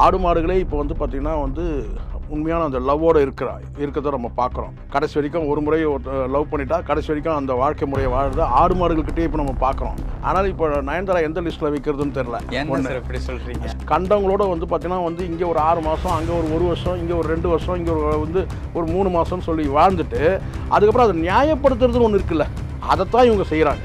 ஆடு மாடுகளே இப்போ வந்து பார்த்திங்கன்னா வந்து உண்மையான அந்த லவ்வோடு இருக்கிறா இருக்கிறத நம்ம பார்க்குறோம் கடைசி வரைக்கும் ஒரு முறை லவ் பண்ணிட்டா கடைசி வரைக்கும் அந்த வாழ்க்கை முறையை வாழுறது ஆடு மாடுகள்கிட்டயே இப்போ நம்ம பார்க்குறோம் ஆனால் இப்போ நயன்தாரா எந்த லிஸ்ட்டில் வைக்கிறதுன்னு தெரில இப்படி சொல்றீங்க? கண்டவங்களோட வந்து பார்த்தீங்கன்னா வந்து இங்கே ஒரு ஆறு மாதம் அங்கே ஒரு ஒரு வருஷம் இங்கே ஒரு ரெண்டு வருஷம் இங்கே ஒரு வந்து ஒரு மூணு மாதம்னு சொல்லி வாழ்ந்துட்டு அதுக்கப்புறம் அதை நியாயப்படுத்துறதுன்னு ஒன்று இருக்குல்ல. அதைத்தான் இவங்க செய்கிறாங்க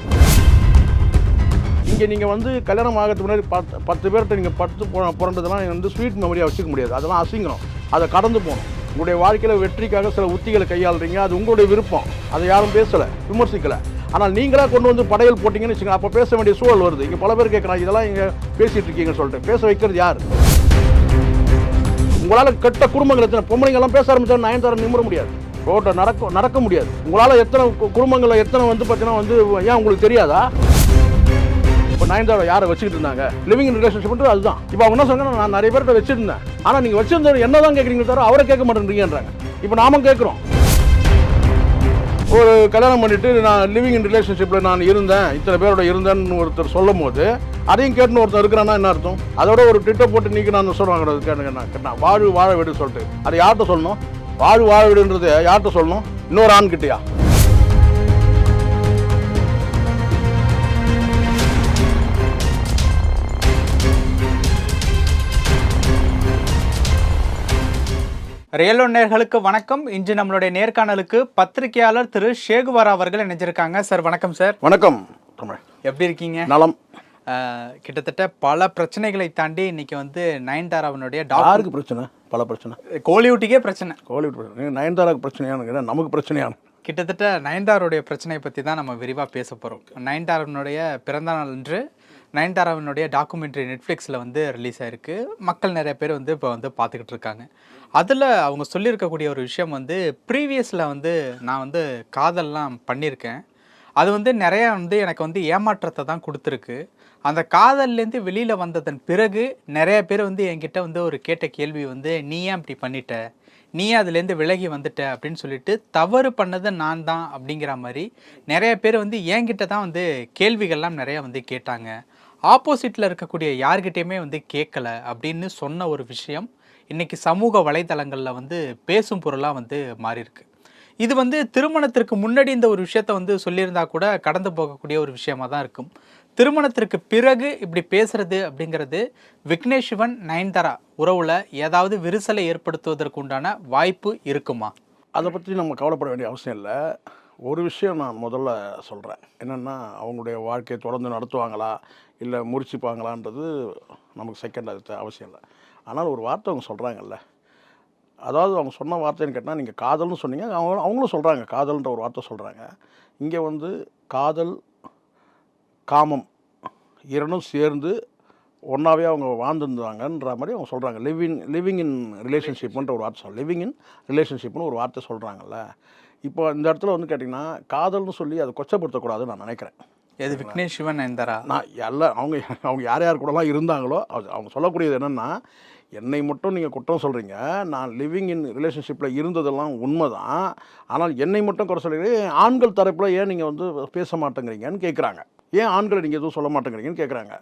இங்கே நீங்கள் வந்து கல்யாணம் ஆகிறதுக்கு முன்னாடி பத்து பத்து பேர்கிட்ட நீங்கள் பத்து பிறந்ததெல்லாம் வந்து ஸ்வீட் மெமரியாக வச்சுக்க முடியாது. அதெல்லாம் அசிங்கணும் அதை கடந்து போகணும். உங்களுடைய வாழ்க்கையில் வெற்றிக்காக சில உத்திகளை கையாளுறீங்க. அது உங்களுடைய விருப்பம். அதை யாரும் பேசலை விமர்சிக்கலை. ஆனால் நீங்களாக கொண்டு வந்து படையல் போட்டிங்கன்னு வச்சுக்கோங்க அப்போ பேச வேண்டிய சூழல் வருது. இங்கே பல பேர் கேட்குறாங்க இதெல்லாம் இங்கே பேசிகிட்டு இருக்கீங்கன்னு சொல்லிட்டு. பேச வைக்கிறது யார்? உங்களால் கெட்ட குடும்பங்கள் எத்தனை பொம்பளைங்கெல்லாம் பேச ஆரம்பிச்சா நயன்தாரம் நிமிர முடியாது? ரோட்டை நடக்க நடக்க முடியாது. உங்களால் எத்தனை குடும்பங்களில் எத்தனை வந்து பார்த்தீங்கன்னா வந்து ஏன் உங்களுக்கு தெரியாதா? இப்போ நயன்தாரா யாரை வச்சுக்கிட்டு இருந்தாங்க? லிவிங் இன் ரிலேஷன்ஷிப்ன்றது அதுதான். இப்போ அவங்க என்ன சொன்னாங்க நான் நிறைய பேர்கிட்ட வச்சிருந்தேன். ஆனால் நீங்கள் வச்சிருந்தவர் என்ன தான் கேட்குறீங்க தவிர அவரை கேட்க மாட்டேன்றீங்கன்றாங்க. இப்போ நாம கேட்குறோம் ஒரு கல்யாணம் பண்ணிட்டு நான் லிவிங் இன் ரிலேஷன்ஷிப்பில் நான் இருந்தேன் இத்தனை பேரோட இருந்தேன்னு ஒருத்தர் சொல்லும் போது அதையும் கேட்டுன்னு ஒருத்தர் இருக்கிறான்னா என்ன அர்த்தம்? அதோட ஒரு ட்விட்டர் போட்டு நீக்கி நான் சொல்லுவாங்க கேட்டுங்க கேட்டேன் வாழ்வு வாழ விடு சொல்லிட்டு. அதை யார்கிட்ட சொல்லணும்? வாழ்வு வாழ விடுன்றது யார்கிட்ட சொல்லணும்? இன்னொரு ஆண் ரியலோ நேர்களுக்கு வணக்கம். இன்று நம்மளுடைய நேர்காணலுக்கு பத்திரிகையாளர் திரு ஷேகுவாரா அவர்கள் இணைஞ்சிருக்காங்க. சார் வணக்கம் சார். வணக்கம். தமிழ் எப்படி இருக்கீங்க? நலம். கிட்டத்தட்ட பல பிரச்சனைகளை தாண்டி இன்னைக்கு வந்து நயன்தாராவினுடைய டாக் யாருக்கு பிரச்சனை? பல பிரச்சனை. கோலிவுட்டுக்கே பிரச்சனை. கோலிவுட் பிரச்சனை. நயன்தாராக்கு பிரச்சனையானு நமக்கு பிரச்சனையான. கிட்டத்தட்ட நயன்தாராவுடைய பிரச்சனையை பற்றி தான் நம்ம விரிவாக பேச போகிறோம் நயன்தாராவினுடைய பிறந்த நாள் அன்று நயன்தாராவினுடைய டாக்குமெண்ட்ரி நெட்ஃப்ளிக்ஸில் வந்து ரிலீஸ் ஆயிருக்கு. மக்கள் நிறைய பேர் வந்து இப்போ வந்து பார்த்துக்கிட்டு இருக்காங்க. அதில் அவங்க சொல்லியிருக்கக்கூடிய ஒரு விஷயம் வந்து ப்ரீவியஸில் வந்து நான் வந்து காதல்லாம் பண்ணியிருக்கேன். அது வந்து நிறையா வந்து எனக்கு வந்து ஏமாற்றத்தை தான் கொடுத்துருக்கு. அந்த காதல்லேருந்து வெளியில் வந்ததன் பிறகு நிறைய பேர் வந்து என்கிட்ட வந்து ஒரு கேட்ட கேள்வி வந்து நீ ஏன் இப்படி பண்ணிட்ட? நீ அதுலேருந்து விலகி வந்துட்ட? அப்படின்னு சொல்லிட்டு தவறு பண்ணது நான் தான். அப்படிங்கிற மாதிரி நிறைய பேர் வந்து என்கிட்ட தான் வந்து கேள்விகள்லாம் நிறையா வந்து கேட்டாங்க. ஆப்போசிட்டில் இருக்கக்கூடிய யார்கிட்டயுமே வந்து கேட்கல அப்படின்னு சொன்ன ஒரு விஷயம் இன்றைக்கி சமூக வலைதளங்களில் வந்து பேசும் பொருளாக வந்து மாறியிருக்கு. இது வந்து திருமணத்திற்கு முன்னாடி இந்த ஒரு விஷயத்த வந்து சொல்லியிருந்தா கூட கடந்து போகக்கூடிய ஒரு விஷயமா தான் இருக்கும். திருமணத்திற்கு பிறகு இப்படி பேசுறது அப்படிங்கிறது விக்னேஷ் சிவன் நயன்தாரா உறவுல ஏதாவது விரிசலை ஏற்படுத்துவதற்கு உண்டான வாய்ப்பு இருக்குமா? அதை பற்றி நம்ம கவலைப்பட வேண்டிய அவசியம் இல்லை. ஒரு விஷயம் நான் முதல்ல சொல்கிறேன் என்னென்னா அவங்களுடைய வாழ்க்கையை தொடர்ந்து நடத்துவாங்களா? இல்லை முறிச்சுப்பாங்களான்றது நமக்கு செகண்ட் அது அவசியம் இல்லை. ஆனால் ஒரு வார்த்தை அவங்க சொல்கிறாங்கல்ல அதாவது அவங்க சொன்ன வார்த்தைன்னு கேட்டால் நீங்கள் காதல்னு சொன்னீங்க. அவங்க அவங்களும் சொல்கிறாங்க காதல்ன்ற ஒரு வார்த்தை சொல்கிறாங்க இங்கே வந்து காதல் காமம் இரண்டும் சேர்ந்து ஒன்றாவே அவங்க வாழ்ந்துருந்தாங்கன்ற மாதிரி அவங்க சொல்கிறாங்க லிவிங் லிவிங் இன் ரிலேஷன்ஷிப்ன்ற ஒரு வார்த்தை சொல் லிவிங் இன் ரிலேஷன்ஷிப்னு ஒரு வார்த்தை சொல்கிறாங்கல்ல இப்போ இந்த இடத்துல வந்து கேட்டிங்கன்னா காதல்னு சொல்லி அதை கொச்சப்படுத்தக்கூடாதுன்னு நான் நினைக்கிறேன். எது விக்னேஷ் சிவன் நயன்தாரா நான் எல்லாம் அவங்க அவங்க யார் யார் கூடலாம் இருந்தாங்களோ அது அவங்க சொல்லக்கூடியது என்னென்னா என்னை மட்டும் நீங்கள் குற்றம் சொல்கிறீங்க நான் லிவிங் இன் ரிலேஷன்ஷிப்பில் இருந்ததெல்லாம் உண்மை தான் ஆனால் என்னை மட்டும் குறை சொல்கிறீங்க ஆண்கள் தரப்பில் ஏன் நீங்கள் வந்து பேச மாட்டேங்கிறீங்கன்னு கேட்குறாங்க ஏன் ஆண்களை நீங்கள் எதுவும் சொல்ல மாட்டேங்கிறீங்கன்னு கேட்குறாங்க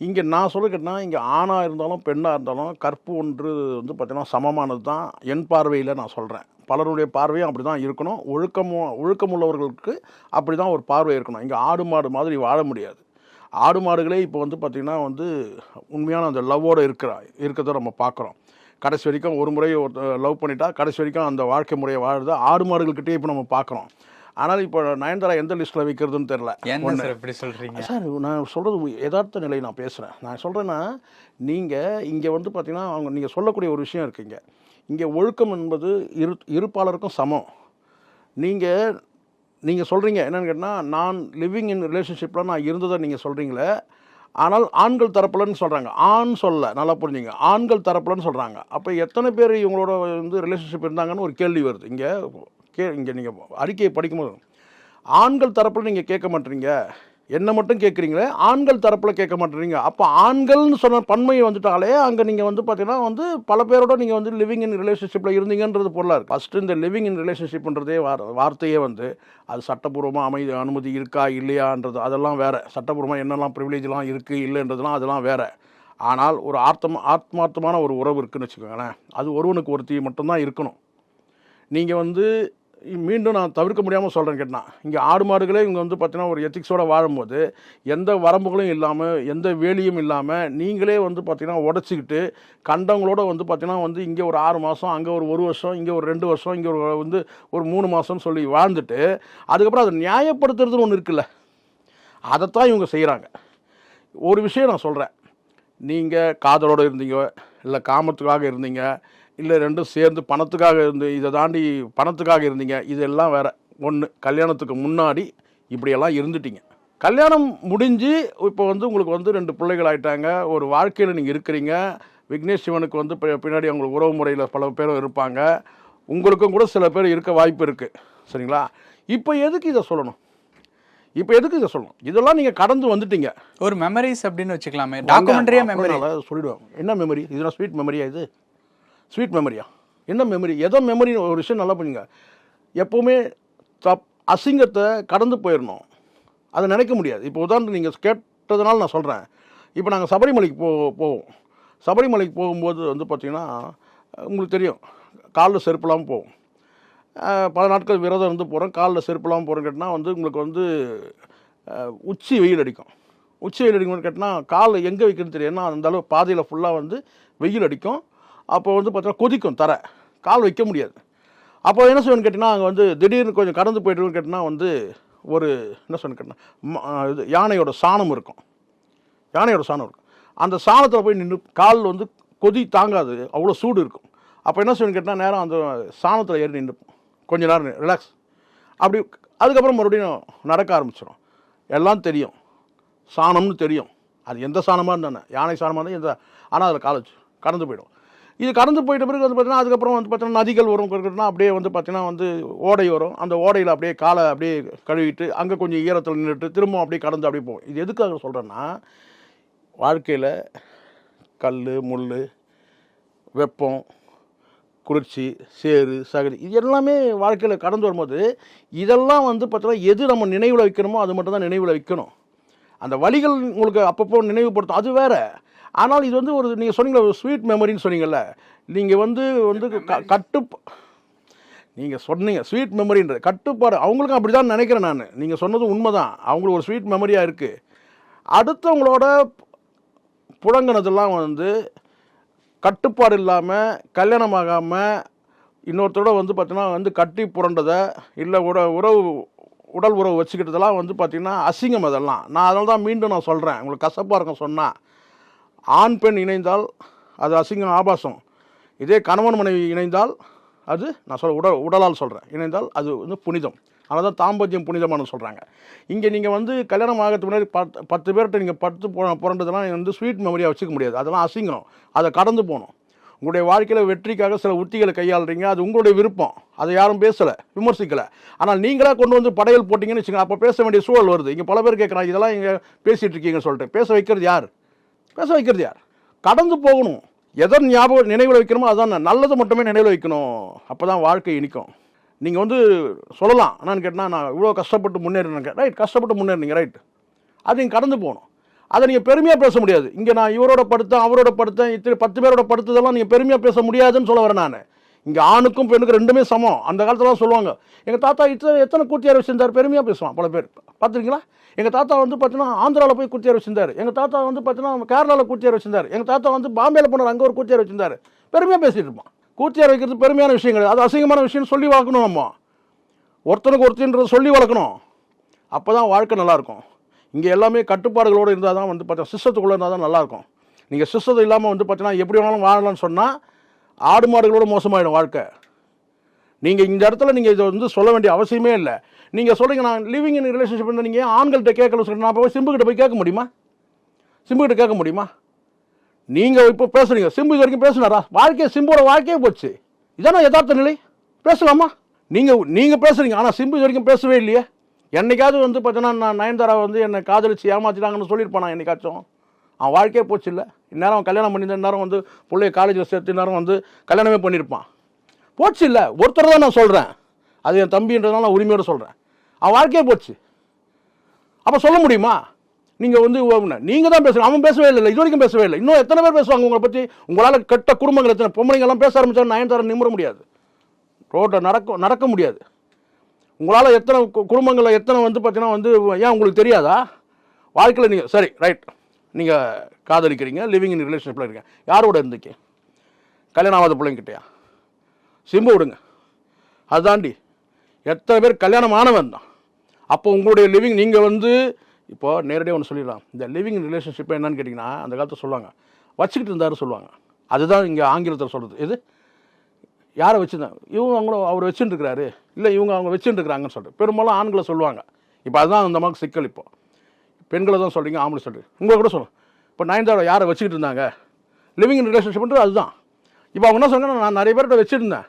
இங்கே நான் சொல்லிக்கிட்டேன்னா இங்கே ஆணாக இருந்தாலும் பெண்ணாக இருந்தாலும் கற்பு ஒன்று வந்து பார்த்திங்கன்னா சமமானது தான் என் பார்வையில் நான் சொல்கிறேன் பலருடைய பார்வையும் அப்படி தான் இருக்கணும். ஒழுக்கமும் ஒழுக்கமுள்ளவர்களுக்கு அப்படி தான் ஒரு பார்வை இருக்கணும். இங்கே ஆடு மாடு மாதிரி வாழ முடியாது. ஆடு மாடுகளே இப்போ வந்து பார்த்திங்கன்னா வந்து உண்மையான அந்த லவ்வோடு இருக்கிறா இருக்கிறத நம்ம பார்க்குறோம். கடைசி வரைக்கும் ஒரு முறை லவ் பண்ணிட்டா கடைசி வரைக்கும் அந்த வாழ்க்கை முறையை வாழுறது ஆடு மாடுகள்கிட்டே இப்போ நம்ம பார்க்குறோம். ஆனால் இப்போ நயன்தாரா எந்த லிஸ்ட்டில் வைக்கிறதுன்னு தெரில இப்படி சொல்றீங்க? சார் நான் சொல்கிறது யதார்த்த நிலை நான் பேசுகிறேன் நான் சொல்கிறேன்னா நீங்கள் இங்கே வந்து பார்த்தீங்கன்னா அவங்க நீங்கள் சொல்லக்கூடிய ஒரு விஷயம் இருக்குங்க இங்கே. ஒழுக்கம் என்பது இரு இருப்பாளருக்கும் சமம். நீங்கள் நீங்கள் சொல்கிறீங்க என்னன்னு கேட்டால் நான் லிவிங் இன் ரிலேஷன்ஷிப்பில் நான் இருந்ததை நீங்கள் சொல்கிறீங்களே ஆனால் ஆண்கள் தரப்புலன்னு சொல்கிறாங்க ஆண் சொல்ல நல்லா புரிஞ்சுங்க. ஆண்கள் தரப்புலன்னு சொல்கிறாங்க அப்போ எத்தனை பேர் இவங்களோட வந்து ரிலேஷன்ஷிப் இருந்தாங்கன்னு ஒரு கேள்வி வருது. இங்கே கே இங்கே நீங்கள் அறிக்கையை படிக்கும்போது ஆண்கள் தரப்பில் நீங்கள் கேட்க மாட்டீங்க. என்ன மட்டும் கேட்குறீங்களே ஆண்கள் தரப்பில் கேட்க மாட்டேறீங்க அப்போ ஆண்கள்னு சொன்ன பன்மையை வந்துட்டாலே அங்கே நீங்கள் வந்து பார்த்தீங்கன்னா வந்து பல பேரோட நீங்கள் வந்து லிவிங் இன் ரிலேஷன்ஷிப்பில் இருந்தீங்கன்றது பொருளாக இருக்குது ஃபஸ்ட்டு இந்த லிவிங் இன் ரிலேஷன்ஷிப்ன்றதே வார் வார்த்தையே வந்து அது சட்டப்பூர்வமாக அமைதி அனுமதி இருக்கா இல்லையான்றது அதெல்லாம் வேறு. சட்டப்பூர்வமாக என்னெல்லாம் ப்ரிவிலேஜ்லாம் இருக்குது இல்லைன்றதுலாம் அதெல்லாம் வேறு. ஆனால் ஒரு ஆர்த்தம் ஆத்மார்த்தமான ஒரு உறவு இருக்குதுன்னு வச்சுக்கோங்களேன் அது ஒருவனுக்கு ஒருத்தி மட்டும்தான் இருக்கணும். நீங்கள் வந்து மீண்டும் நான் தவிர்க்க முடியாமல் சொல்கிறேன் கேட்டால் இங்கே ஆடு மாடுகளே இவங்க வந்து பார்த்தீங்கன்னா ஒரு எத்திக்ஸோடு வாழும்போது எந்த வரம்புகளும் இல்லாமல் எந்த வேலியும் இல்லாமல் நீங்களே வந்து பார்த்தீங்கன்னா உடச்சிக்கிட்டு கண்டவங்களோட வந்து பார்த்திங்கன்னா வந்து இங்கே ஒரு ஆறு மாதம் அங்கே ஒரு ஒரு வருஷம் இங்கே ஒரு ரெண்டு வருஷம் இங்கே ஒரு வந்து ஒரு மூணு மாதம்னு சொல்லி வாழ்ந்துட்டு அதுக்கப்புறம் அதை நியாயப்படுத்துறதுன்னு ஒன்று இருக்குல்ல அதைத்தான் இவங்க செய்கிறாங்க ஒரு விஷயம் நான் சொல்கிறேன் நீங்கள் காதலோடு இருந்தீங்க இல்லை காமத்துக்காக இருந்தீங்க இல்லை ரெண்டும் சேர்ந்து பணத்துக்காக இருந்து இதை தாண்டி பணத்துக்காக இருந்தீங்க. இதெல்லாம் வேற. ஒன்று கல்யாணத்துக்கு முன்னாடி இப்படியெல்லாம் இருந்துட்டீங்க. கல்யாணம் முடிஞ்சு இப்போ வந்து உங்களுக்கு வந்து ரெண்டு பிள்ளைகள் ஆயிட்டாங்க. ஒரு வாழ்க்கையில் நீங்கள் இருக்கிறீங்க. விக்னேஷ் சிவனுக்கு வந்து பின்னாடி அவங்களுக்கு உறவு முறையில் பல பேரும் இருப்பாங்க. உங்களுக்கும் கூட சில பேர் இருக்க வாய்ப்பு இருக்குது சரிங்களா? இப்போ எதுக்கு இதை சொல்லணும்? இப்போ எதுக்கு இதை சொல்லணும்? இதெல்லாம் நீங்கள் கடந்து வந்துட்டீங்க. ஒரு மெமரிஸ் அப்படின்னு வச்சுக்கலாமே. டாக்குமெண்ட்ரியே மெமரி சொல்லிடுவாங்க என்ன மெமரி இதுனா ஸ்வீட் மெமரியா இது? ஸ்வீட் மெமரியா என்ன மெமரி எதோ மெமரி ஒரு விஷயம் நல்லா பண்ணுங்க. எப்போவுமே தப் அசிங்கத்தை கடந்து போயிடணும் அதை நினைக்க முடியாது. இப்போ உதாரணத்துக்கு நீங்கள் கேட்டதுனால நான் சொல்கிறேன் இப்போ நாங்கள் சபரிமலைக்கு போ போவோம். சபரிமலைக்கு போகும்போது வந்து பார்த்திங்கன்னா உங்களுக்கு தெரியும். காலில் செருப்பு போவோம் பல நாட்கள் விரதம் இருந்து போகிறோம் காலில் செருப்பெல்லாம் போகிறோம் கேட்டால் வந்து உங்களுக்கு வந்து உச்சி வெயில் அடிக்கும். உச்சி வெயில் அடிக்கும்னு கேட்டால் காலில் எங்கே வைக்கணும்னு தெரியும். ஏன்னா அந்த அளவு பாதையில் ஃபுல்லாக வந்து வெயில் அடிக்கும். அப்போ வந்து பார்த்தீங்கன்னா கொதிக்கும் தரை. கால் வைக்க முடியாது. அப்போ என்ன செய்யணும்னு கேட்டிங்கன்னா அங்கே வந்து திடீர்னு கொஞ்சம் கடந்து போய்ட்டுன்னு கேட்டிங்கன்னா வந்து ஒரு என்ன சொல்லணும் கேட்டிங்கன்னா இது யானையோட சாணம் இருக்கும். யானையோட சாணம் இருக்கும். அந்த சாணத்தில் போய் நின்று கால் வந்து கொதி தாங்காது. அவ்வளோ சூடு இருக்கும். அப்போ என்ன செய்யணும் கேட்டால் நேரம் அந்த சாணத்தில் ஏறி நின்றுப்போம் கொஞ்ச நேரம் ரிலாக்ஸ் அப்படி அதுக்கப்புறம் மறுபடியும் நடக்க ஆரம்பிச்சிடும் எல்லாம் தெரியும். சாணம்னு தெரியும். அது எந்த சாணமாக இருந்தானே யானை சாணமாக இருந்தால் எந்த ஆனால் அதில் கால் கடந்து போயிடும். இது கடந்து போயிட்ட பிறகு வந்து பார்த்தீங்கன்னா அதுக்கப்புறம் வந்து பார்த்தீங்கன்னா நதிகள் வரும். இருக்குன்னா அப்படியே வந்து பார்த்தீங்கன்னா வந்து ஓடை வரும். அந்த ஓடையில் அப்படியே காலை அப்படியே கழுவிட்டு அங்கே கொஞ்சம் ஈரத்தில் நின்றுட்டு திரும்பவும் அப்படியே கடந்து அப்படியே போகும் இது எதுக்காக சொல்கிறேன்னா வாழ்க்கையில் கல் முள் வெப்பம் குளிர்ச்சி சேறு சகதி இது எல்லாமே வாழ்க்கையில் கடந்து வரும்போது இதெல்லாம் வந்து பார்த்தீங்கன்னா எது நம்ம நினைவில் வைக்கணுமோ அது மட்டும் தான் நினைவில் வைக்கணும். அந்த வழிகள் உங்களுக்கு அப்பப்போ நினைவுபடுத்தும். அது வேறு. ஆனால் இது வந்து ஒரு நீங்கள் சொன்னீங்களே ஒரு ஸ்வீட் மெமரின்னு சொன்னீங்கல்ல நீங்கள் வந்து வந்து கட்டு நீங்கள் சொன்னீங்க ஸ்வீட் மெமரின்றது கட்டுப்பாடு அவங்களுக்கும் அப்படி தான் நினைக்கிறேன் நான். நீங்கள் சொன்னது உண்மைதான். அவங்களுக்கு ஒரு ஸ்வீட் மெமரியாக இருக்குது அடுத்தவங்களோட புழங்கினதெல்லாம் வந்து கட்டுப்பாடு இல்லாமல் கல்யாணம் ஆகாமல் இன்னொருத்தரோட வந்து பார்த்தீங்கன்னா வந்து கட்டி புரண்டதை இல்லை உட உறவு உடல் உறவு வச்சுக்கிட்டதெல்லாம் வந்து பார்த்திங்கன்னா அசிங்கம் அதெல்லாம். நான் அதனால தான் மீண்டும் நான் சொல்கிறேன் உங்களுக்கு கசப்பாக இருக்கும் சொன்னால் ஆண் பெண் இணைந்தால் அது அசிங்கம் ஆபாசம். இதே கணவன் மனைவி இணைந்தால் அது நான் சொல்ல உடல் உடலால் சொல்கிறேன் இணைந்தால் அது வந்து புனிதம். அதனால் தான் தாம்பத்தியம் புனிதமானு சொல்கிறாங்க இங்கே நீங்கள் வந்து கல்யாணம் ஆகிறதுக்கு முன்னாடி பத்து பத்து பேர்கிட்ட நீங்கள் பத்து பு- புரண்டதெல்லாம் வந்து ஸ்வீட் மெமரியாக வச்சுக்க முடியாது. அதெல்லாம் அசிங்கம். அதை கடந்து போகணும். உங்களுடைய வாழ்க்கையில் வெற்றிக்காக சில உத்திகளை கையாளுறீங்க. அது உங்களுடைய விருப்பம். அதை யாரும் பேசலை விமர்சிக்கலை. ஆனால் நீங்களாக கொண்டு வந்து படையல் போட்டிங்கன்னு வச்சுக்கோங்க. அப்போ பேச வேண்டிய சூழல் வருது. இங்கே பல பேர் கேட்குறாங்க இதெல்லாம் இங்கே பேசிகிட்டு இருக்கீங்கன்னு சொல்லிட்டு. பேச வைக்கிறது யார்? பேச வைக்கிறது யார்? கடந்து போகணும். எதை ஞாபகம் நினைவில் வைக்கணுமோ அதான் நல்லது மட்டுமே நினைவில் வைக்கணும். அப்போ தான் வாழ்க்கை இனிக்கும். நீங்கள் வந்து சொல்லலாம். என்னன்னு கேட்டால் நான் இவ்வளோ கஷ்டப்பட்டு முன்னேறினேன் ரைட் கஷ்டப்பட்டு முன்னேறினீங்க ரைட் அது நீங்கள் கடந்து போகணும். அதை நீங்கள் பெருமையாக பேச முடியாது. இங்கே நான் இவரோட படுத்தேன் அவரோட படுத்தேன் இத்தனை பத்து பேரோட படுத்ததெல்லாம் நீங்கள் பெருமையாக பேச முடியாதுன்னு சொல்ல வரேன் நான். இங்கே ஆணுக்கும் பெண்ணுக்கும் ரெண்டுமே சமம். அந்த காலத்துலலாம் சொல்லுவாங்க. எங்கள் தாத்தா இத்தனை எத்தனை கூத்தியார் வச்சிருந்தார் பெருமையாக பேசுவான் பல பேர். பார்த்துருக்கீங்களா எங்கள் தாத்தா வந்து பார்த்தீங்கன்னா ஆந்திராவில் போய் கூத்தியார் வச்சிருந்தார். எங்கள் தாத்தா வந்து பார்த்தீங்கன்னா கேரளாவில் கூத்தியார் வச்சிருந்தார். எங்கள் தாத்தா வந்து பாம்பேல போனார் அங்கே ஒரு கூத்தியார் வச்சிருந்தார். பெருமையாக பேசிகிட்டு இருப்பான். கூத்தியார் வைக்கிறது பெருமையான விஷயம் கிடையாது. அது அசிங்கமான விஷயம் சொல்லி வளர்க்கணும் நம்ம. ஒருத்தனுக்கு ஒருத்தன்றதை சொல்லி வளர்க்கணும். அப்போ தான் வாழ்க்கை நல்லாயிருக்கும். இங்கே எல்லாமே கட்டுப்பாடுகளோடு இருந்தால் தான் வந்து பார்த்தீங்கன்னா சிஸ்டத்துக்குள்ளே இருந்தால் தான் நல்லாயிருக்கும். நீங்கள் சிஸ்டத்தை இல்லாமல் வந்து பார்த்தீங்கன்னா எப்படி வேணாலும் வாழலாம்னு சொன்னால் ஆடு மாடுகளோட மோசமாயிடும் வாழ்க்கை. நீங்கள் இந்த இடத்துல நீங்கள் இதை வந்து சொல்ல வேண்டிய அவசியமே இல்லை. நீங்கள் சொல்கிறீங்க நான் லிவிங் இன் ரிலேஷன்ஷிப் நீங்கள் ஆண்கள்கிட்ட கேட்கல சொல்லி நான் போய் சிம்புக்கிட்ட போய் கேட்க முடியுமா? சிம்புக்கிட்ட கேட்க முடியுமா? நீங்கள் இப்போ பேசுகிறீங்க சிம்பு இது வரைக்கும் பேசுனாரா? வாழ்க்கையை சிம்போட வாழ்க்கையே போச்சு. இதான யதார்த்த நிலை? பேசலாமா? நீங்கள் நீங்கள் பேசுகிறீங்க ஆனால் சிம்பு இது வரைக்கும் பேசவே இல்லையே. என்னைக்காவது வந்து பார்த்தீங்கன்னா நான் நயன்தாரா வந்து என்னை காதலிச்சு ஏமாற்றினாங்கன்னு சொல்லியிருப்பானா என்னைக்காச்சும்? அவன் வாழ்க்கையே போச்சு இல்லை. இந்நேரம் அவன் கல்யாணம் பண்ணியிருந்த நேரம் வந்து பிள்ளைய காலேஜில் சேர்த்து நேரம் வந்து கல்யாணமே பண்ணியிருப்பான். போச்சு இல்லை. ஒருத்தர் தான் நான் சொல்கிறேன் அது என் தம்பின்றதுனால நான் உரிமையோடு சொல்கிறேன் அவன் வாழ்க்கையே போச்சு. அப்போ சொல்ல முடியுமா? நீங்கள் வந்து நீங்கள் தான் பேசுகிறீங்க அவன் பேசவே இல்லை. இது வரைக்கும் பேசவே இல்லை. இன்னும் எத்தனை பேர் பேசுவாங்க உங்களை பற்றி உங்களால் கெட்ட குடும்பங்கள் எத்தனை? பொம்பளைங்கெல்லாம் பேச ஆரம்பித்தாலும் நயன்தாரா நிமிர முடியாது? ரோட்டில் நடக்க நடக்க முடியாது. உங்களால் எத்தனை கு- குடும்பங்களில் எத்தனை வந்து பார்த்தீங்கன்னா வந்து ஏன் உங்களுக்கு தெரியாதா? வாழ்க்கையில் நீங்கள் சரி ரைட் நீங்கள் காதலிக்கிறீங்க லிவிங் இன் ரிலேஷன்ஷிப்பில் இருக்கீங்க. யாரோட இருந்துக்க கல்யாணம் ஆகாத பிள்ளைங்கிட்டயா? சிம்பு விடுங்க. அதாண்டி எத்தனை பேர் கல்யாணம் ஆனவன் தான். அப்போ உங்களுடைய லிவிங் நீங்கள் வந்து இப்போ நேரடியாக ஒன்று சொல்லிடலாம். இந்த லிவிங் ரிலேஷன்ஷிப் என்னன்னு கேட்டிங்கன்னா அந்த காலத்தில் சொல்லுவாங்க. வச்சுக்கிட்டு இருந்தாரு சொல்லுவாங்க. அதுதான் இங்கே ஆங்கிலத்தில் சொல்கிறது இது யாரை வச்சுருந்தாங்க இவங்க அவங்களும் அவர் வச்சுட்டுருக்கிறாரு இல்லை இவங்க அவங்க வச்சுட்டுருக்குறாங்கன்னு சொல்லிட்டு பெரும்பாலும் ஆண்களை சொல்லுவாங்க. இப்போ அதுதான் அந்த மாதிரி சிக்கல் இப்போ. பெண்களை தான் சொல்கிறீங்க ஆம்பளை சொல்கிறீங்க உங்களை கூட சொல்லுங்க. இப்போ நயன்தாரா யாரை வச்சுக்கிட்டு இருந்தாங்க? லிவிங் இன் ரிலேஷன்ஷிப்ன்றது அதுதான். இப்போ அவங்க என்ன சொன்னாங்க நான் நிறைய பேர்கிட்ட வச்சுருந்தேன்.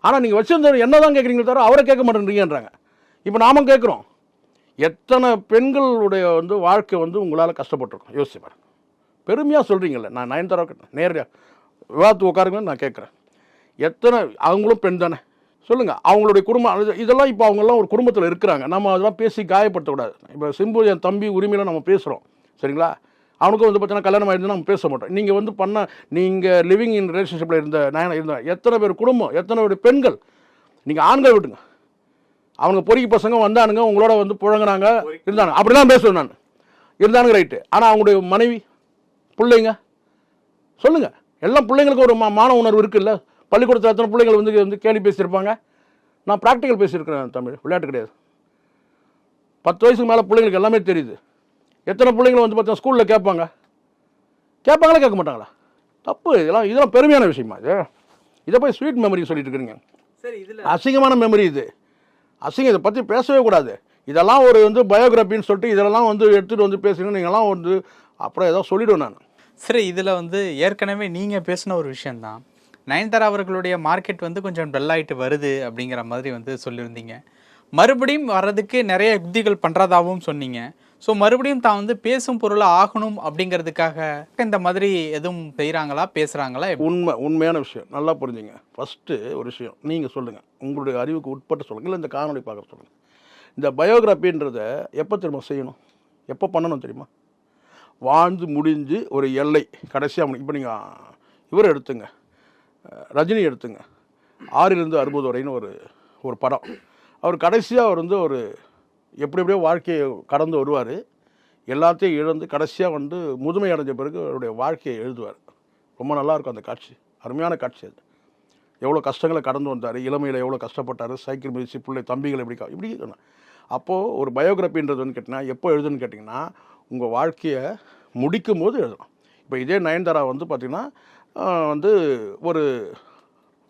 ஆனால் நீங்கள் வச்சுருந்தது என்ன தான் கேட்குறீங்களே தவிர அவரை கேட்க மாட்டேன்றீங்கன்றாங்க. இப்போ நாமும் கேட்குறோம். எத்தனை பெண்களுடைய வந்து வாழ்க்கை வந்து உங்களால் கஷ்டப்பட்டுருக்கோம்? யோசிச்சு பாருங்க. பெருமையாக சொல்கிறீங்களே நான் நயன்தாரா நேரடியாக விவாதத்து உட்காருங்கன்னு நான் கேட்குறேன். எத்தனை அவங்களும் பெண் தானே. சொல்லுங்கள் அவங்களுடைய குடும்பம் அது- இதெல்லாம் இப்போ அவங்கெல்லாம் ஒரு குடும்பத்தில் இருக்கிறாங்க. நம்ம அதெல்லாம் பேசி காயப்படுத்தக்கூடாது. இப்போ சிம்பு என் தம்பி உரிமையில் நம்ம பேசுகிறோம் சரிங்களா? அவனுக்கும் வந்து பார்த்தீங்கன்னா கல்யாணம் ஆயிருந்து நம்ம பேச மாட்டோம். நீங்கள் வந்து பண்ண நீங்கள் லிவிங் இன் ரிலேஷன்ஷிப்பில் இருந்த நான் இருந்த எத்தனை பேர் குடும்பம் எத்தனை பேர் பெண்கள்? நீங்கள் ஆண்கள் விட்டுங்க. அவனுங்க பொறுக்கி பசங்க வந்தானுங்க உங்களோட வந்து புழங்குனாங்க இருந்தாங்க அப்படிலாம் பேசுவேன் நான். இருந்தானுங்க ரைட்டு ஆனால் அவங்களுடைய மனைவி பிள்ளைங்க சொல்லுங்க. எல்லாம் பிள்ளைங்களுக்கு ஒரு மா- மான உணர்வு இருக்குல்ல. பள்ளிக்கூடத்தில் எத்தனை பிள்ளைங்கள் வந்து வந்து கேள்வி பேசியிருப்பாங்க? நான் ப்ராக்டிக்கல் பேசியிருக்கிறேன் தமிழ். விளையாட்டு கிடையாது. பத்து வயசுக்கு மேலே பிள்ளைங்களுக்கு எல்லாமே தெரியுது. எத்தனை பிள்ளைங்களை வந்து பார்த்தா ஸ்கூலில் கேட்பாங்க. கேட்பாங்களா கேட்க மாட்டாங்களா? தப்பு. இதெல்லாம் இதெல்லாம் பெருமையான விஷயமா இது? இதை போய் ஸ்வீட் மெமரி சொல்லிட்டு இருக்கிறீங்க. சரி இதில் அசிங்கமான மெமரி இது. அசிங்கம் இதை பற்றி பேசவே கூடாது. இதெல்லாம் ஒரு வந்து பயோகிராஃபின்னு சொல்லிட்டு இதெல்லாம் வந்து எடுத்துகிட்டு வந்து பேசுங்க நீங்கள்லாம் வந்து அப்புறம் ஏதோ சொல்லிவிடுவேன் நான். சரி இதில் வந்து ஏற்கனவே நீங்கள் பேசின ஒரு விஷயந்தான் நயன்தாரா அவர்களுடைய மார்க்கெட் வந்து கொஞ்சம் டல் வருது அப்படிங்கிற மாதிரி வந்து சொல்லியிருந்தீங்க. மறுபடியும் வர்றதுக்கு நிறைய யுக்திகள் பண்ணுறதாகவும் சொன்னீங்க. ஸோ மறுபடியும் தான் வந்து பேசும் பொருளாக ஆகணும் அப்படிங்கிறதுக்காக இந்த மாதிரி எதுவும் செய்கிறாங்களா பேசுகிறாங்களா உண்மை உண்மையான விஷயம். நல்லா புரிஞ்சுங்க. ஃபஸ்ட்டு ஒரு விஷயம். நீங்கள் சொல்லுங்கள் உங்களுடைய அறிவுக்கு உட்பட்டு சொல்லுங்கள் இல்லை இந்த காணொலி பார்க்க சொல்லுங்கள் இந்த பயோகிராஃபின்றத எப்போ திரும்ப செய்யணும்? எப்போ பண்ணணும் தெரியுமா? வாழ்ந்து முடிஞ்சு ஒரு எல்லை கடைசியாக இப்போ நீங்கள் இவர் எடுத்துங்க. ரஜினி எடுத்துங்க. ஆறிலிருந்து அறுபது வரைன்னு ஒரு ஒரு படம். அவர் கடைசியாக அவர் வந்து ஒரு எப்படி எப்படியோ வாழ்க்கையை கடந்து வருவார். எல்லாத்தையும் இழந்து கடைசியாக வந்து முதுமை அடைஞ்ச பிறகு அவருடைய வாழ்க்கையை எழுதுவார். ரொம்ப நல்லாயிருக்கும் அந்த காட்சி. அருமையான காட்சி அது. எவ்வளோ கஷ்டங்களை கடந்து வந்தார் இளமையில் எவ்வளோ கஷ்டப்பட்டார் சைக்கிள் மிதிச்சு பிள்ளை தம்பிகள் எப்படி இப்படி அப்போது ஒரு பயோகிராஃபின்றது வந்து கேட்டிங்கன்னா எப்போ எழுதுன்னு கேட்டிங்கன்னா உங்கள் வாழ்க்கையை முடிக்கும் போது எழுதலாம் இப்போ இதே நயன்தாரா வந்து பார்த்திங்கன்னா வந்து ஒரு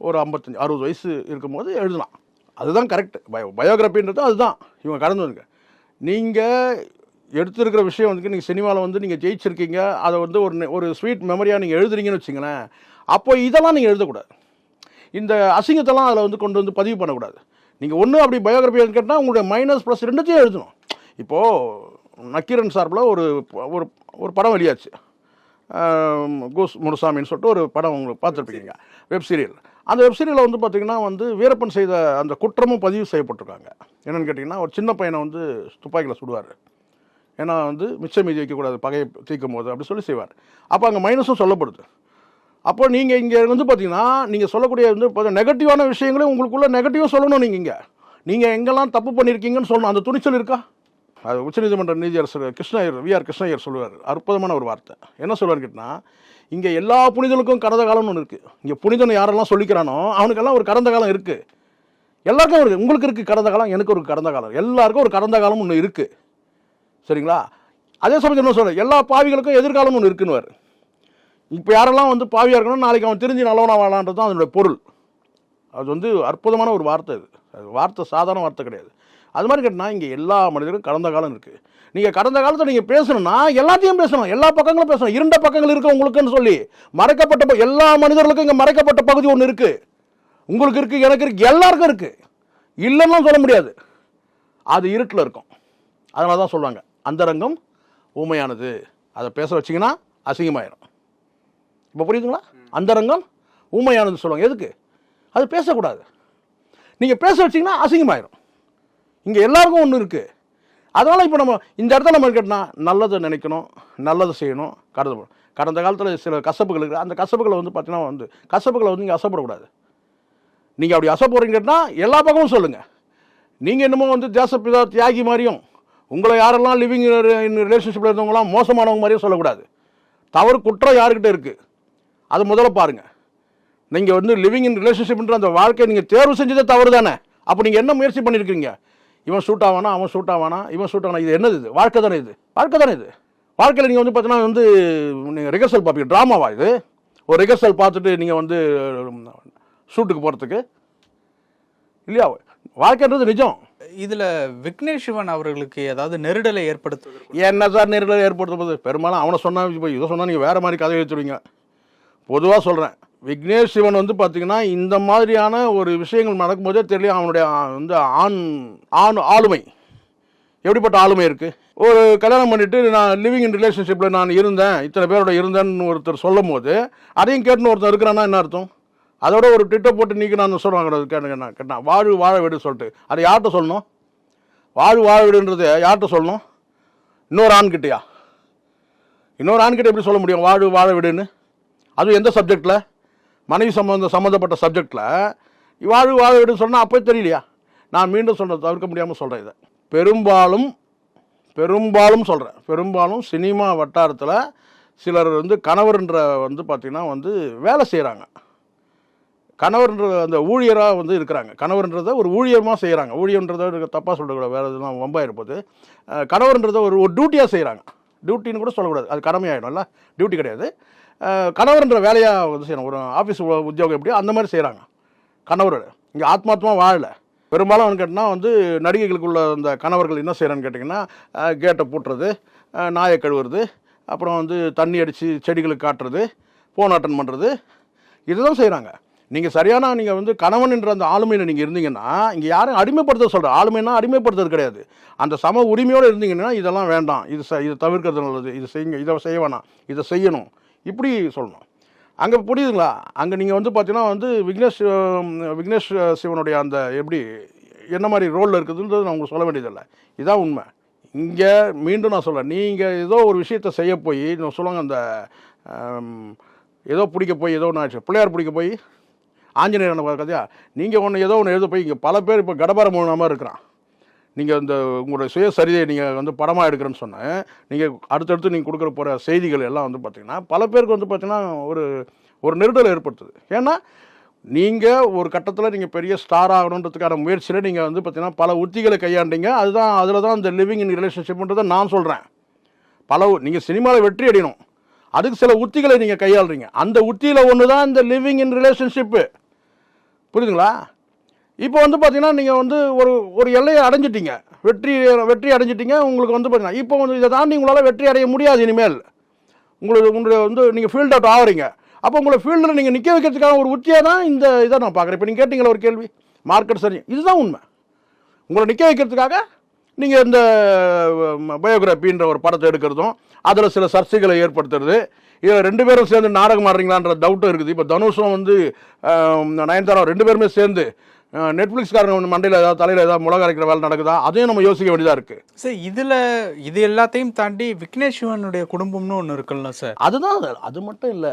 ஒரு ஐம்பத்தஞ்சு அறுபது வயசு இருக்கும்போது எழுதலாம். அதுதான் கரெக்ட். பயோ பயோகிராஃபின்றது அதுதான். இவங்க கடந்து வந்துங்க நீங்கள் எடுத்திருக்கிற விஷயம் வந்து நீங்கள் சினிமாவில் வந்து நீங்கள் ஜெயிச்சிருக்கீங்க. அதை வந்து ஒரு ஒரு ஸ்வீட் மெமரியாக நீங்கள் எழுதுறீங்கன்னு வச்சுங்களேன் அப்போ இதெல்லாம் நீங்கள் எழுதக்கூடாது. இந்த அசிங்கத்தெல்லாம் அதில் வந்து கொண்டு வந்து பதிவு பண்ணக்கூடாது. நீங்கள் ஒன்று அப்படி பயோகிராஃபி கேட்டால் உங்களுடைய மைனஸ் ப்ளஸ் ரெண்டுத்தையும் எழுதணும். இப்போது நக்கீரன் சார்பில் ஒரு ஒரு ஒரு படம் வெளியாச்சு. கோஸ் முனுசாமின்னு சொல்லிட்டு ஒரு படம் உங்களுக்கு பார்த்துருப்பீங்க. Web serial. அந்த வெப் வந்து பார்த்தீங்கன்னா வந்து வீரப்பன் செய்த அந்த குற்றமும் பதிவு செய்யப்பட்டிருக்காங்க. என்னென்னு கேட்டிங்கன்னா ஒரு சின்ன பையனை வந்து துப்பாக்கியில் சுடுவார். ஏன்னா வந்து மிச்சம் மீதி வைக்கக்கூடாது பகையை தீர்க்கும் போது அப்படி சொல்லி செய்வார். அப்போ அங்கே மைனஸும் சொல்லப்படுது. அப்போ நீங்கள் இங்கே வந்து பார்த்தீங்கன்னா நீங்கள் சொல்லக்கூடிய வந்து இப்போ நெகட்டிவான விஷயங்களும் உங்களுக்குள்ளே நெகட்டிவாக சொல்லணும் நீங்கள் இங்கே. நீங்கள் எங்கெல்லாம் தப்பு பண்ணியிருக்கீங்கன்னு சொல்லணும். அந்த துணிச்சல் இருக்கா? அது உச்சநீதிமன்ற நீதியரசர் கிருஷ்ணயர் விஆர் கிருஷ்ணயர் சொல்லுவார். அற்புதமான ஒரு வார்த்தை. என்ன சொல்லுவார் கேட்டால் இங்கே எல்லா புனிதனுக்கும் கடந்த காலம்னு ஒன்று இருக்குது இங்கே புனிதன் யாரெல்லாம் சொல்லிக்கிறானோ அவனுக்கெல்லாம் ஒரு கடந்த காலம் இருக்குது எல்லாருக்கும் இருக்குது உங்களுக்கு இருக்குது கடந்த காலம் எனக்கு ஒரு கடந்த காலம். எல்லாருக்கும் ஒரு கடந்த காலம் ஒன்று இருக்குது சரிங்களா? அதே சமயத்தில் என்ன சொல்கிறேன் எல்லா பாவிகளுக்கும் எதிர்காலம் ஒன்று இருக்குன்னு இப்போ யாரெல்லாம் வந்து பாவியாக இருக்கணும் நாளைக்கு அவன் தெரிஞ்சு நல்லவனா வாழான்றது தான் அதனுடைய பொருள். அது வந்து அற்புதமான ஒரு வார்த்தை இது அது வார்த்தை சாதாரண வார்த்தை கிடையாது. அது மாதிரி கேட்டினா இங்கே எல்லா மனிதருக்கும் கடந்த காலம் இருக்குது நீங்கள் கடந்த காலத்தை நீங்கள் பேசணும்னா எல்லாத்தையும் பேசணும். எல்லா பக்கங்களும் பேசணும். இருண்ட பக்கங்கள் இருக்கு உங்களுக்குன்னு சொல்லி. மறைக்கப்பட்ட எல்லா மனிதர்களுக்கும் இங்கே மறைக்கப்பட்ட பகுதி ஒன்று இருக்குது உங்களுக்கு இருக்குது எனக்கு இருக்குது எல்லாருக்கும் இருக்குது இல்லைன்னா சொல்ல முடியாது. அது இருட்டில் இருக்கும். அதனால தான் சொல்லுவாங்க அந்தரங்கம் ஊமையானது அதை பேச வச்சிங்கன்னா அசிங்கமாயிரும். இப்போ புரியுதுங்களா? அந்தரங்கம் ஊமையானது சொல்லுவாங்க. எதுக்கு? அது பேசக்கூடாது. நீங்கள் பேச வச்சிங்கன்னா அசிங்கமாயிரும். இங்கே எல்லாருக்கும் ஒன்று இருக்குது அதனால் இப்போ நம்ம இந்த இடத்துல நம்ம கேட்டோம்னா நல்லதை நினைக்கணும் நல்லதை செய்யணும் கடந்து கடந்த காலத்தில் சில கசப்புகள் இருக்குது அந்த கசப்புகளை வந்து பார்த்தீங்கன்னா வந்து கசப்புகளை வந்து நீங்கள் அசைப்படக்கூடாது. நீங்கள் அப்படி அசைப்படுறீங்க கேட்டால் எல்லா பக்கமும் சொல்லுங்கள் நீங்கள் என்னமோ வந்து தேசப்பிதா தியாகி மாதிரியும் உங்களை யாரெல்லாம் லிவிங் ரிலேஷன்ஷிப்பில் இருந்தவங்களாம் மோசமானவங்க மாதிரியும் சொல்லக்கூடாது. தவறு குற்றம் யாருக்கிட்ட இருக்குது அது முதல்ல பாருங்கள் நீங்கள் வந்து லிவிங் இன் ரிலேஷன்ஷிப்ன்ற அந்த வாழ்க்கையை நீங்கள் தேர்வு செஞ்சதே தவறு தானே அப்போ நீங்கள் என்ன முயற்சி பண்ணியிருக்கீங்க இவன் சூட் ஆவானா அவன் சூட் ஆவானா? இவன் சூட் ஆவானா இது என்னது இது? வாழ்க்கை தானே இது? வாழ்க்கை தானே இது? வாழ்க்கையில் நீங்கள் வந்து பார்த்தீங்கன்னா வந்து நீங்கள் ரிகர்சல் பார்ப்பீங்க. ட்ராமாவா இது? ஒரு ரிகர்சல் பார்த்துட்டு நீங்கள் வந்து ஷூட்டுக்கு போகிறதுக்கு இல்லையா? வாழ்க்கைன்றது நிஜம். இதுல விக்னேஷ் சிவன் அவர்களுக்கு ஏதாவது நெருடலை ஏற்படுத்துவதற்கு என்ன சார் நேரில் ஏற்படுத்துறது? பெரும்பாலும் அவனை சொன்னா இப்போ இதை சொன்னால் நீங்கள் வேறு மாதிரி கதை எழுத்துருவீங்க பொதுவாக சொல்கிறேன் விக்னேஷ் சிவன் வந்து பார்த்தீங்கன்னா இந்த மாதிரியான ஒரு விஷயங்கள் நடக்கும்போதே தெரியல அவனுடைய வந்து ஆண் ஆண் ஆளுமை. எப்படிப்பட்ட ஆளுமை இருக்குது ஒரு கல்யாணம் பண்ணிவிட்டு நான் லிவிங் இன் ரிலேஷன்ஷிப்பில் நான் இருந்தேன் இத்தனை பேரோட இருந்தேன்னு ஒருத்தர் சொல்லும் போது அதையும் கேட்டுன்னு ஒருத்தர் இருக்கிறான்னா என்ன அர்த்தம்? அதோட ஒரு டிட்டை போட்டு நீக்கி நான் சொல்லுவாங்க கேட்டுங்க கேட்டான். வாழ்வு வாழ வீடு சொல்லிட்டு. அதை யார்கிட்ட சொல்லணும்? வாழ்வு வாழ வீடுன்றது யார்கிட்ட சொல்லணும்? இன்னொரு ஆண்கிட்டயா? இன்னொரு ஆண்கிட்ட எப்படி சொல்ல முடியும் வாழ்வு வாழ வீடுன்னு? அதுவும் எந்த சப்ஜெக்டில் மனைவி சம்மந்த சம்மந்தப்பட்ட சப்ஜெக்டில் வாழ்வு வாழ வேண்டும் சொன்னால் அப்போ தெரியலையா? நான் மீண்டும் சொல்கிறேன் தவிர்க்க முடியாமல் சொல்கிறேன் இதை. பெரும்பாலும் பெரும்பாலும் சொல்கிறேன் பெரும்பாலும் சினிமா வட்டாரத்தில் சிலர் வந்து கணவர்ன்ற வந்து பார்த்திங்கன்னா வந்து வேலை செய்கிறாங்க கணவர்ன்ற அந்த ஊழியராக வந்து இருக்கிறாங்க. கணவர்ன்றதை ஒரு ஊழியமாக செய்கிறாங்க ஊழியன்றதை தப்பாக சொல்லக்கூடாது வேறு எதுனா இருப்பது கணவர்ன்றதை ஒரு ஒரு டியூட்டியாக செய்கிறாங்க டியூட்டின்னு கூட சொல்லக்கூடாது. அது கடமையாயிடும்ல. டியூட்டி கிடையாது. கணவர்ன்ற வேலையாக வந்து செய்யணும். ஒரு ஆஃபீஸ் உத்தியோகம் எப்படியோ அந்த மாதிரி செய்கிறாங்க கணவர் இங்கே ஆத்மாத்மா வாழலை. பெரும்பாலும் வந்து கேட்டிங்கன்னா வந்து நடிகைகளுக்குள்ள அந்த கணவர்கள் என்ன செய்கிறான்னு கேட்டிங்கன்னா கேட்டை பூட்டுறது நாயை கழுவுறது அப்புறம் வந்து தண்ணி அடித்து செடிகளுக்கு காட்டுறது ஃபோன் அட்டன் பண்ணுறது இதுதான் செய்கிறாங்க நீங்கள் சரியான நீங்கள் வந்து கணவன் என்ற அந்த ஆளுமையில் நீங்கள் இருந்தீங்கன்னா இங்கே யாரும் அடிமைப்படுத்த சொல்கிற ஆளுமைன்னா அடிமைப்படுத்துறது கிடையாது. அந்த சம உரிமையோடு இருந்தீங்கன்னா இதெல்லாம் வேண்டாம். இது ச இது தவிர்க்கிறது நல்லது. இது செய்யுங்க. இதை செய்ய வேணாம். இதை செய்யணும். இப்படி சொல்லணும். அங்கே புரியுதுங்களா? அங்கே நீங்கள் வந்து பார்த்தீங்கன்னா வந்து விக்னேஷ் விக்னேஷ் சிவனுடைய அந்த எப்படி என்ன மாதிரி ரோலில் இருக்குதுன்றது நான் உங்களுக்கு சொல்ல வேண்டியதில்லை. இதான் உண்மை. இங்கே மீண்டும் நான் சொல்கிறேன் நீங்கள் ஏதோ ஒரு விஷயத்தை செய்ய போய் நான் சொல்லுவாங்க அந்த ஏதோ பிடிக்க போய் ஏதோ ஒன்று ஆச்சு பிள்ளையார் பிடிக்க போய் ஆஞ்சநேயர் கதையா நீங்கள் ஒன்று ஏதோ ஒன்று எழுத போய் இங்கே பல பேர் இப்போ கடபார மூணு மாதிரி இருக்கிறான். நீங்கள் இந்த உங்களுடைய சுயசரிதையை நீங்கள் வந்து படமாக எடுக்கிறேன்னு சொன்னேன். நீங்கள் அடுத்தடுத்து நீங்கள் கொடுக்குற போகிற செய்திகள் எல்லாம் வந்து பார்த்தீங்கன்னா பல பேருக்கு வந்து பார்த்தீங்கன்னா ஒரு ஒரு நெருடல் ஏற்படுத்துது. ஏன்னா நீங்கள் ஒரு கட்டத்தில் நீங்கள் பெரிய ஸ்டார் ஆகணுன்றதுக்கான முயற்சியில் நீங்கள் வந்து பார்த்தீங்கன்னா பல உத்திகளை கையாண்டீங்க. அதுதான் அதில் தான் இந்த லிவிங் இன் ரிலேஷன்ஷிப்ன்றதை நான் சொல்கிறேன் பல நீங்கள் சினிமாவில் வெற்றி அடையணும். அதுக்கு சில உத்திகளை நீங்கள் கையாளுறீங்க. அந்த உத்தியில் ஒன்று தான் இந்த லிவிங் இன் ரிலேஷன்ஷிப்பு புரியுதுங்களா? இப்போ வந்து பார்த்தீங்கன்னா நீங்கள் வந்து ஒரு ஒரு எல்லையை அடைஞ்சிட்டீங்க. வெற்றி வெற்றி அடைஞ்சிட்டீங்க. உங்களுக்கு வந்து பார்த்தீங்கன்னா இப்போ வந்து இதை தாண்டி உங்களால் வெற்றி அடைய முடியாது இனிமேல். உங்களுக்கு உங்களுடைய வந்து நீங்கள் ஃபீல்ட் அவுட் ஆகிறீங்க அப்போ உங்களை ஃபீல்டில் நீங்கள் நிற்க வைக்கிறதுக்கான ஒரு உத்தியாக தான் இந்த இதை நான் பார்க்குறேன். இப்போ நீங்கள் கேட்டீங்களா ஒரு கேள்வி? மார்க்கெட் சரி இதுதான் உண்மை. உங்களை நிற்க வைக்கிறதுக்காக நீங்கள் இந்த பயோகிராஃபின்ற ஒரு படத்தை எடுக்கிறதும் அதில் சில சர்ச்சைகளை ஏற்படுத்துறது. இதில் ரெண்டு பேரும் சேர்ந்து நாடகம் ஆடுறீங்களான்ற டவுட்டும் இருக்குது. இப்போ தனுஷும் வந்து நயன்தாரா ரெண்டு பேருமே சேர்ந்து நெட்ஃப்ளிக்ஸ்காரங்க மண்டையில் ஏதாவது தலையில் ஏதாவது முளக அரைக்கிற வேலை நடக்குதா? அதையும் நம்ம யோசிக்க வேண்டியதாக இருக்குது சார் இதுல இது எல்லாத்தையும் தாண்டி விக்னேஷ் சிவனுடைய குடும்பம்னு ஒன்று இருக்குல்ல சார்? அதுதான் அது. அது மட்டும் இல்லை.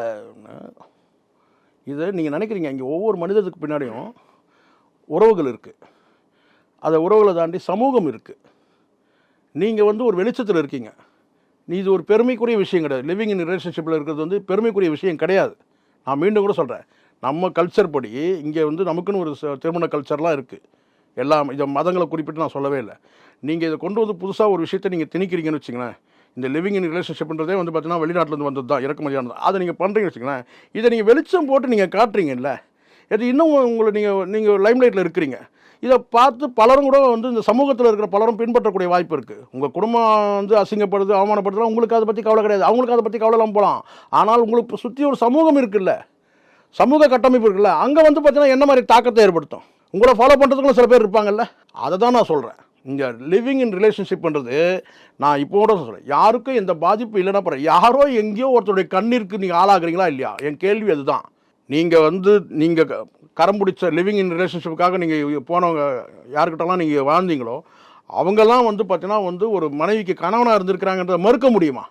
இது நீங்கள் நினைக்கிறீங்க இங்கே ஒவ்வொரு மனிதருக்கு பின்னாடியும் உறவுகள் இருக்குது அந்த உறவுகளை தாண்டி சமூகம் இருக்குது நீங்கள் வந்து ஒரு வெளிச்சத்தில் இருக்கீங்க. நீ இது ஒரு பெருமைக்குரிய விஷயம் கிடையாது. லிவிங் இன் ரிலேஷன்ஷிப்பில் இருக்கிறது வந்து பெருமைக்குரிய விஷயம் கிடையாது. நான் மீண்டும் கூட சொல்கிறேன் நம்ம கல்ச்சர் படி இங்கே வந்து நமக்குன்னு ஒரு ச- திருமண கல்ச்சர்லாம் இருக்குது எல்லாம் இதை மதங்களை குறிப்பிட்டு நான் சொல்லவே இல்லை. நீங்கள் இதை கொண்டு வந்து புதுசாக ஒரு விஷயத்தை நீங்கள் திணிக்கிறீங்கன்னு வச்சுங்களேன் இந்த லிவிங் இன் ரிலேஷன்ஷிப்ன்றதே வந்து பார்த்தீங்கன்னா வெளிநாட்டிலேருந்து வந்தது தான் இறக்குமதியானது அதை நீங்கள் பண்ணுறீங்கன்னு வச்சுங்களேன் இதை நீங்கள் வெளிச்சம் போட்டு நீங்கள் காட்டுறீங்கல்ல இது இன்னும் உங்களை நீங்கள் நீங்கள் லைம்லைட்டில் இருக்கிறீங்க. இதை பார்த்து பலரும் கூட வந்து இந்த சமூகத்தில் இருக்கிற பலரும் பின்பற்றக்கூடிய வாய்ப்பு இருக்குது உங்கள் குடும்பம் வந்து அசிங்கப்படுது அவமானப்படுதுனா உங்களுக்கு அதை பற்றி கவலை கிடையாது. அவங்களுக்கு அதை பற்றி கவலை இல்லாமல் போகலாம் ஆனால் உங்களுக்கு சுற்றி ஒரு சமூகம் இருக்குல்ல சமூக கட்டமைப்பு இருக்குல்ல அங்கே வந்து பார்த்தீங்கன்னா என்ன மாதிரி தாக்கத்தை ஏற்படுத்தும்? உங்களை ஃபாலோ பண்ணுறதுக்கும் சில பேர் இருப்பாங்கல்ல அதை தான் நான் சொல்கிறேன் இங்கே லிவிங் இன் ரிலேஷன்ஷிப்ன்றது நான் இப்போ கூட சொல்கிறேன் யாருக்கும் எந்த பாதிப்பு இல்லைன்னா பரவாயில்ல. யாரோ எங்கேயோ ஒருத்தருடைய கண்ணிற்கு நீங்கள் ஆளாகிறீங்களா இல்லையா? என் கேள்வி அதுதான். நீங்கள் வந்து நீங்கள் கரம் பிடிச்ச லிவிங் இன் ரிலேஷன்ஷிப்புக்காக நீங்கள் போனவங்க யாருக்கிட்டலாம் நீங்கள் வாழ்ந்தீங்களோ அவங்கெல்லாம் வந்து பார்த்தீங்கன்னா வந்து ஒரு மனைவிக்கு கணவனாக இருந்திருக்கிறாங்கன்றத மறுக்க முடியுமா?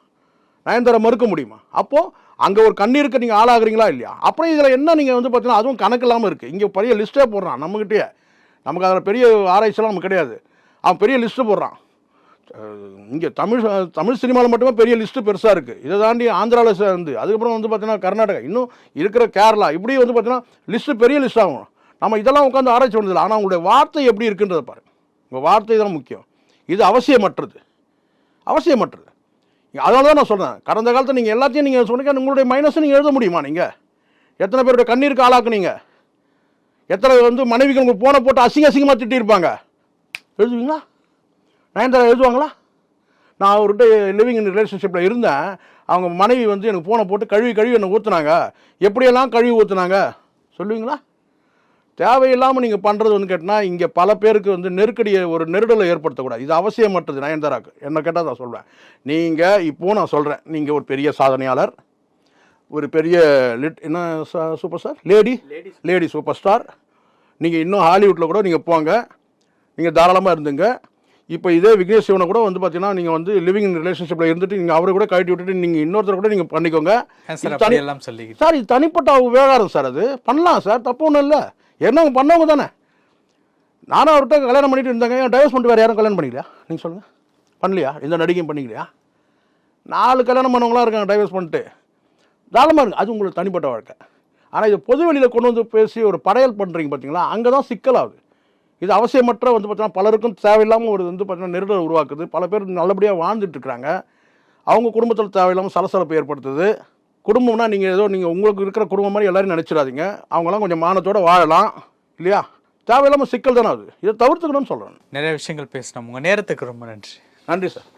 நயன்தாரை மறுக்க முடியுமா? அப்போது அங்கே ஒரு கண்ணீருக்கு நீங்கள் ஆளாகிறீங்களா இல்லையா? அப்புறம் இதில் என்ன நீங்கள் வந்து பார்த்தீங்கன்னா அதுவும் கணக்கு இல்லாமல் இருக்குது இங்கே பெரிய லிஸ்ட்டே போடுறான் நம்மகிட்டயே. நமக்கு அதில் பெரிய ஆராய்ச்சியெல்லாம் நமக்கு கிடையாது. அவன் பெரிய லிஸ்ட்டு போடுறான். இங்கே தமிழ் தமிழ் சினிமாவில் மட்டுமே பெரிய லிஸ்ட்டு பெருசாக இருக்குது இதை தாண்டி ஆந்திராவில் இருந்து அதுக்கப்புறம் வந்து பார்த்தீங்கன்னா கர்நாடகா. இன்னும் இருக்கிற கேரளா இப்படி வந்து பார்த்தீங்கன்னா லிஸ்ட்டு பெரிய லிஸ்ட் ஆகும். நம்ம இதெல்லாம் உட்காந்து ஆராய்ச்சி பண்ணதில்லை ஆனால் உங்களுடைய வார்த்தை எப்படி இருக்குன்றதை பாரு உங்கள் வார்த்தை தான் முக்கியம். இது அவசியமற்றது. அவசியமற்றது. அதனால தான் நான் சொல்கிறேன் கடந்த காலத்தில் நீங்கள் எல்லாத்தையும் நீங்கள் சொன்னீங்க உங்களுடைய மைனஸ் நீங்கள் எழுத முடியுமா நீங்கள் எத்தனை பேருடைய கண்ணீருக்கு ஆளாக்குனீங்க? எத்தனை வந்து மனைவிக்கு உங்களுக்கு போனை போட்டு அசிங்க அசிங்கமாக திட்டியிருப்பாங்க? எழுதுவீங்களா? நயன்தாரா எழுதுவாங்களா? நான் அவர்கிட்ட லிவிங் இன் ரிலேஷன்ஷிப்பில் இருந்தேன். அவங்க மனைவி வந்து எனக்கு போனை போட்டு கழுவி கழுவி என்னை ஊற்றுனாங்க எப்படியெல்லாம் கழுவி ஊற்றுனாங்க சொல்லுவீங்களா? தேவையில்லாமல் நீங்கள் பண்ணுறது வந்து கேட்டால் இங்கே பல பேருக்கு வந்து நெருக்கடியை ஒரு நெருடலை ஏற்படுத்தக்கூடாது. இது அவசியமற்றது நயன்தாராக்கு என்ன கேட்டால் நான் சொல்வேன். நீங்கள் இப்போ நான் சொல்கிறேன் நீங்கள் ஒரு பெரிய சாதனையாளர் ஒரு பெரிய லிட் என்ன super star? Lady? Lady super star. நீங்கள் இன்னும் ஹாலிவுட்டில் கூட நீங்கள் போங்க. நீங்கள் தாராளமாக இருந்துங்க. இப்போ இதே விக்னேஷ் சிவனை கூட வந்து பார்த்தீங்கன்னா நீங்கள் வந்து லிவிங் இன் ரிலேஷன்ஷிப்பில் இருந்துட்டு நீங்கள் அவரை கூட கழட்டி விட்டுட்டு நீங்கள் இன்னொருத்தர் கூட நீங்கள் பண்ணிக்கோங்க. சார் இது தனிப்பட்ட விவகாரம் சார் அது. பண்ணலாம் சார் தப்பு ஒன்றும் இல்லை. என்ன அவங்க பண்ணவங்க தானே? நானும் அவர்கிட்ட கல்யாணம் பண்ணிட்டு இருந்தாங்க. ஏன் டைவர்ஸ் பண்ணிட்டு வேறு யாரும் கல்யாணம் பண்ணிக்கலையா? நீங்கள் சொல்லுங்கள் பண்ணலையா? எந்த நடிகையும் பண்ணிக்கலையா? நாலு கல்யாணம் பண்ணவங்களாம் இருக்காங்க டைவர்ஸ் பண்ணிட்டு. தாராளமாக இருங்க. அது உங்களுக்கு தனிப்பட்ட வாழ்க்கை. ஆனால் இது பொது வெளியில் கொண்டு வந்து பேசி ஒரு படையல் பண்ணுறீங்க பார்த்தீங்களா அங்கே தான் சிக்கலாகுது இது அவசியமற்ற வந்து பார்த்தீங்கன்னா பலருக்கும் தேவையில்லாமல் ஒரு வந்து பார்த்தீங்கன்னா நெருடல் உருவாக்குது. பல பேர் நல்லபடியாக வாழ்ந்துட்டு இருக்கிறாங்க. அவங்க குடும்பத்தில் தேவையில்லாமல் சலசலப்பு ஏற்படுத்துது. குடும்பம்னா நீங்கள் ஏதோ நீங்கள் உங்களுக்கு இருக்கிற குடும்பம் மாதிரி எல்லாரும் நினச்சிடாதீங்க. அவங்களாம் கொஞ்சம் மானத்தோட வாழலாம். இல்லையா? தேவையில்லாமல் சிக்கல் தானே அது. இதை தவிர்த்துக்கணும்னு சொல்கிறேன் நிறைய விஷயங்கள் பேசினோம். உங்கள் நேரத்துக்கு ரொம்ப நன்றி. நன்றி சார்.